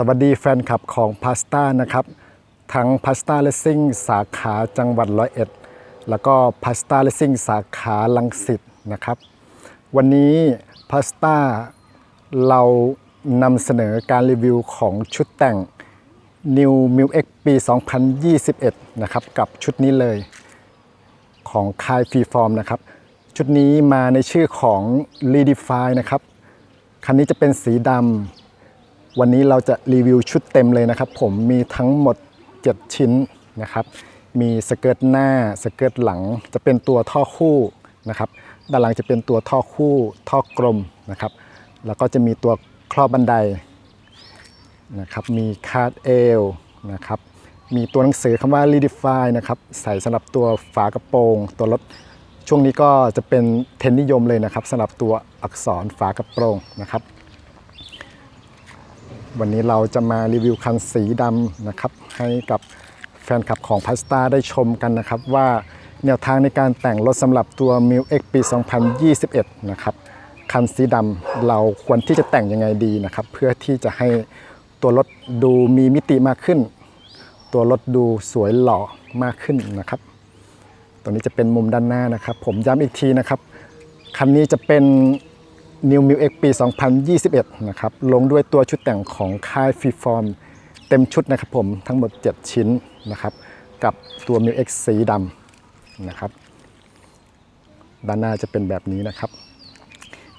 สวัสดีแฟนคลับของพาสต้านะครับ ทั้งพาสต้าเลสซิ่งสาขาจังหวัดร้อยเอ็ด แล้วก็พาสต้าเลสซิ่งสาขาลังสิตนะครับ วันนี้พาสต้าเรานำเสนอการรีวิวของชุดแต่ง New m i l X ปี 2021 นะครับ กับชุดนี้เลย ของคายฟรีฟอร์มนะครับ ชุดนี้มาในชื่อของ Redefine นะครับ คันนี้จะเป็นสีดำ วันนี้เราจะรีวิวชุดเต็มเลยนะครับผมมีทั้งหมด 7 ชิ้นนะครับ มีสเกิร์ตหน้าสเกิร์ตหลังจะเป็นตัวท่อคู่นะครับด้านหลังจะเป็นตัวท่อคู่ท่อกลมนะครับ แล้วก็จะมีตัวครอบบันไดนะครับมีคาดเอลนะครับมีตัวหนังสือคำว่า Redefine นะครับใส่สำหรับตัวฝากระโปรง ตัวรถช่วงนี้ก็จะเป็นเทรนนิยมเลยนะครับสำหรับตัวอักษรฝากระโปรงนะครับ วันนี้เราจะมารีวิวคันสีดำนะครับ ให้กับแฟนคลับของพาสต้าได้ชมกันนะครับ ว่าแนวทางในการแต่งรถสำหรับตัว m i l X ปี 2021 นะครับ คันสีดำเราควรที่จะแต่งยังไงดีนะครับ เพื่อที่จะให้ตัวรถดูมีมิติมากขึ้น ตัวรถดูสวยหล่อมากขึ้นนะครับ ตัวนี้จะเป็นมุมด้านหน้านะครับ ผมย้ำอีกทีนะครับ คันนี้จะเป็น New m i l X ปี 2021 นะครับ ลงด้วยตัวชุดแต่งของค่ายฟรีฟอร์มเต็มชุดนะครับผม ทั้งหมด 7 ชิ้นนะครับ กับตัว m i l X สีดำนะครับ ด้านหน้าจะเป็นแบบนี้นะครับ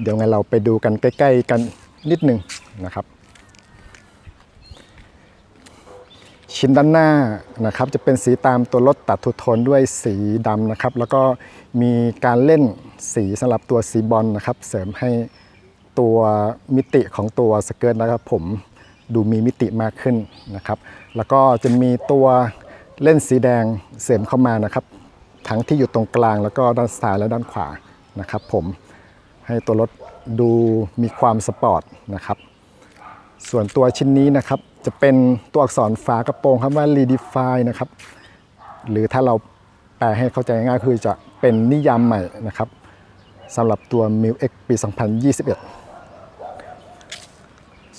เดี๋ยวไงเราไปดูกันใกล้ ๆ กันนิดหนึ่งนะครับ ชิ้นด้านหน้านะครับจะเป็นสีตามตัวรถตัดทุโทนด้วยสีดำนะครับ แล้วก็มีการเล่นสีสำหรับตัวสีบอลนะครับ เสริมให้ตัวมิติของตัวสเกิร์ตนะครับ ผมดูมีมิติมากขึ้นนะครับ แล้วก็จะมีตัวเล่นสีแดงเสริมเข้ามานะครับ ทั้งที่อยู่ตรงกลางแล้วก็ด้านซ้ายและด้านขวานะครับ ผมให้ตัวรถดูมีความสปอร์ตนะครับ ส่วนตัวชิ้นนี้นะครับ จะเป็นตัวอักษรฝากระโปรงคำว่า redefine นะครับ หรือถ้าเราแปลให้เข้าใจง่ายคือจะเป็นนิยามใหม่นะครับสำหรับตัว m i l X ปี 2021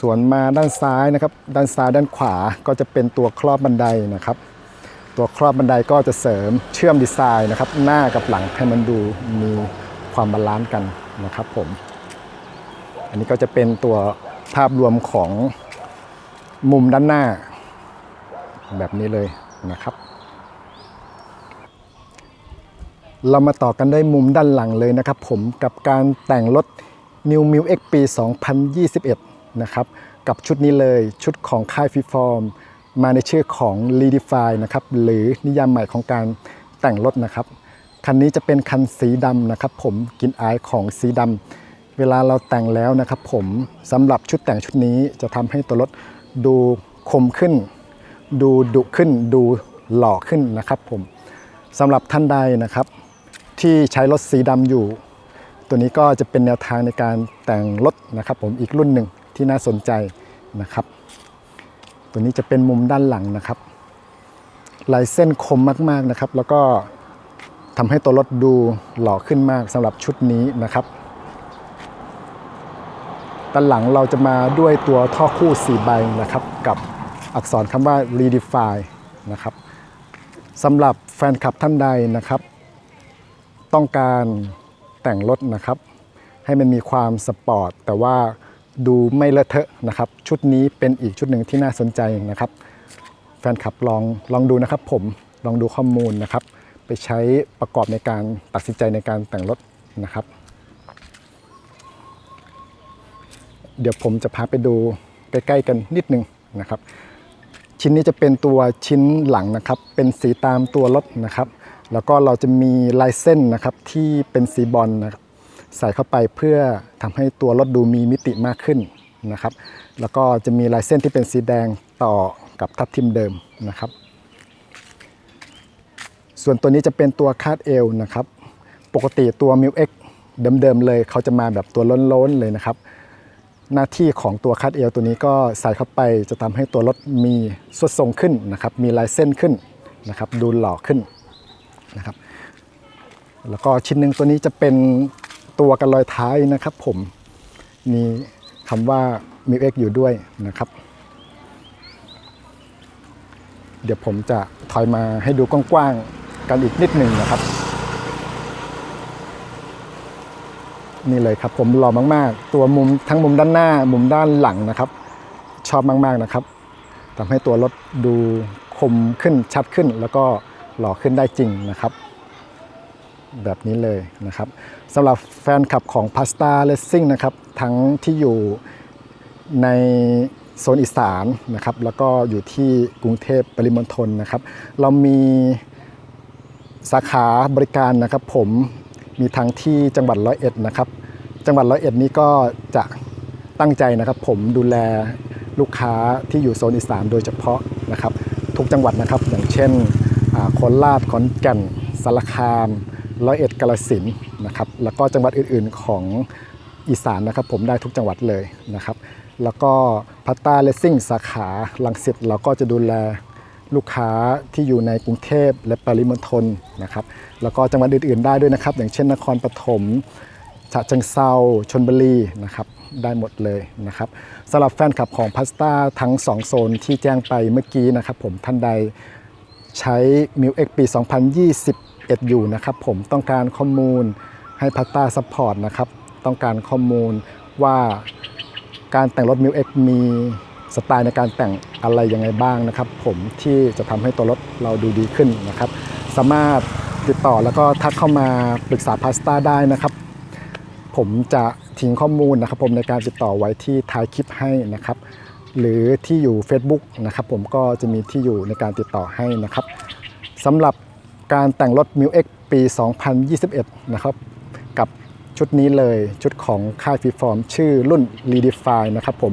ส่วนมาด้านซ้ายนะครับ ด้านซ้ายด้านขวาก็จะเป็นตัวครอบบันไดนะครับ ตัวครอบบันไดก็จะเสริมเชื่อมดีไซน์นะครับ หน้ากับหลังให้มันดูมีความบาลานซ์กันนะครับผม อันนี้ก็จะเป็นตัวภาพรวมของ มุมด้านหน้า แบบนี้เลยนะครับ เรามาต่อกันด้วยมุมด้านหลังเลยนะครับ ผมกับการแต่งรถ New m i l X ปี 2021 นะครับ กับชุดนี้เลยชุดของค่ายฟรีฟอร์มมาในชื่อของ Redefine นะครับ หรือนิยามใหม่ของการแต่งรถนะครับ คันนี้จะเป็นคันสีดำนะครับ ผมกินอายของสีดำเวลาเราแต่งแล้วนะครับ ผมสำหรับชุดแต่งชุดนี้จะทำให้ตัวรถ ดูคมขึ้น ดูดุขึ้น ดูหล่อขึ้นนะครับผมสำหรับท่านใดนะครับ ที่ใช้รถสีดำอยู่ ตัวนี้ก็จะเป็นแนวทางในการแต่งรถนะครับผมอีกรุ่นหนึ่งที่น่าสนใจนะครับ ตัวนี้จะเป็นมุมด้านหลังนะครับลายเส้นคมมากๆนะครับ แล้วก็ทำให้ตัวรถดูหล่อขึ้นมากสำหรับชุดนี้นะครับ ด้านหลังเราจะมาด้วยตัวท่อคู่ 4 ใบนะครับ กับอักษรคำว่า redefine นะครับสำหรับแฟนคลับท่านใดนะครับ ต้องการแต่งรถนะครับ ให้มันมีความสปอร์ต แต่ว่าดูไม่เลอะเทอะนะครับ ชุดนี้เป็นอีกชุดหนึ่งที่น่าสนใจนะครับ แฟนคลับลองลองดูนะครับ ผมลองดูข้อมูลนะครับ ไปใช้ประกอบในการตัดสินใจในการแต่งรถนะครับ เดี๋ยวผมจะพาไปดูใกล้ๆกันนิดนึงนะครับ ชิ้นนี้จะเป็นตัวชิ้นหลังนะครับ เป็นสีตามตัวรถนะครับ แล้วก็เราจะมีลายเส้นนะครับที่เป็นสีบอลนะครับใส่เข้าไปเพื่อทำให้ตัวรถดูมีมิติมากขึ้นนะครับ แล้วก็จะมีลายเส้นที่เป็นสีแดงต่อกับทับทิมเดิมนะครับ ส่วนตัวนี้จะเป็นตัวคาดเอวนะครับ ปกติตัว m i l X เดิมๆเลยเขาจะมาแบบตัวล้นๆเลยนะครับ หน้าที่ของตัวคัดเอลตัวนี้ก็ใส่เข้าไปจะทำให้ตัวรถมีสวดทรงขึ้นนะครับ มีลายเส้นขึ้นนะครับ ดูหล่อขึ้นนะครับ แล้วก็ชิ้นหนึ่งตัวนี้จะเป็นตัวกันรอยท้ายนะครับ ผมมีคำว่ามิวเอ็กอยู่ด้วยนะครับ เดี๋ยวผมจะถอยมาให้ดูกว้างๆกันอีกนิดหนึ่งนะครับ นี่เลยครับ ผมหล่อมากๆ ตัวมุมทั้งมุมด้านหน้า มุมด้านหลังนะครับ ชอบมากๆนะครับทำให้ตัวรถดูคมขึ้นชัดขึ้น แล้วก็หล่อขึ้นได้จริงนะครับ แบบนี้เลยนะครับสำหรับแฟนคลับของ Pasta Racing นะครับ ทั้งที่อยู่ในโซนอีสานนะครับ แล้วก็อยู่ที่กรุงเทพปริมณฑลนะครับ เรามีสาขาบริการนะครับผม มีทั้งที่จังหวัดร้อยเอ็ดนะครับ จังหวัดร้อยเอ็ดนี้ก็จะตั้งใจนะครับผมดูแลลูกค้าที่อยู่โซนอีสานโดยเฉพาะนะครับ ทุกจังหวัดนะครับ อย่างเช่นอ่าโคราชขอนแก่นสารคามร้อยเอ็ดกาฬสินนะครับแล้วก็จังหวัดอื่นๆของอีสานนะครับผมได้ทุกจังหวัดเลยนะครับ แล้วก็พัตตาเลสซิ่งสาขาลังสิตเราก็จะดูแล ลูกค้าที่อยู่ในกรุงเทพและปริมณฑลนะครับ แล้วก็จังหวัดอื่น ๆ ได้ด้วยนะครับ อย่างเช่นนครปฐมฉะเชิงเซาชนบุรีนะครับได้หมดเลยนะครับสำหรับแฟนคลับของพาสต้าทั้ง 2 โซนที่แจ้งไปเมื่อกี้นะครับผมท่านใดใช้ m i l X ปี 2021 อยู่นะครับผมต้องการข้อมูลให้พาสต้าซัพพอร์ตนะครับต้องการข้อมูลว่าการแต่งรถ m i l X มี สไตล์ในการแต่งอะไรยังไงบ้างนะครับ ผมที่จะทำให้ตัวรถเราดูดีขึ้นนะครับ สามารถติดต่อแล้วก็ทักเข้ามาปรึกษาพาสต้าได้นะครับ ผมจะทิ้งข้อมูลนะครับ ผมในการติดต่อไว้ที่ท้ายคลิปให้นะครับ หรือที่อยู่ Facebook นะครับ ผมก็จะมีที่อยู่ในการติดต่อให้นะครับสำหรับการแต่งรถ m ิ X ปี 2021 นะครับ กับชุดนี้เลยชุดของค่ายฟรีฟอร์มชื่อรุ่น Redefine นะครับผม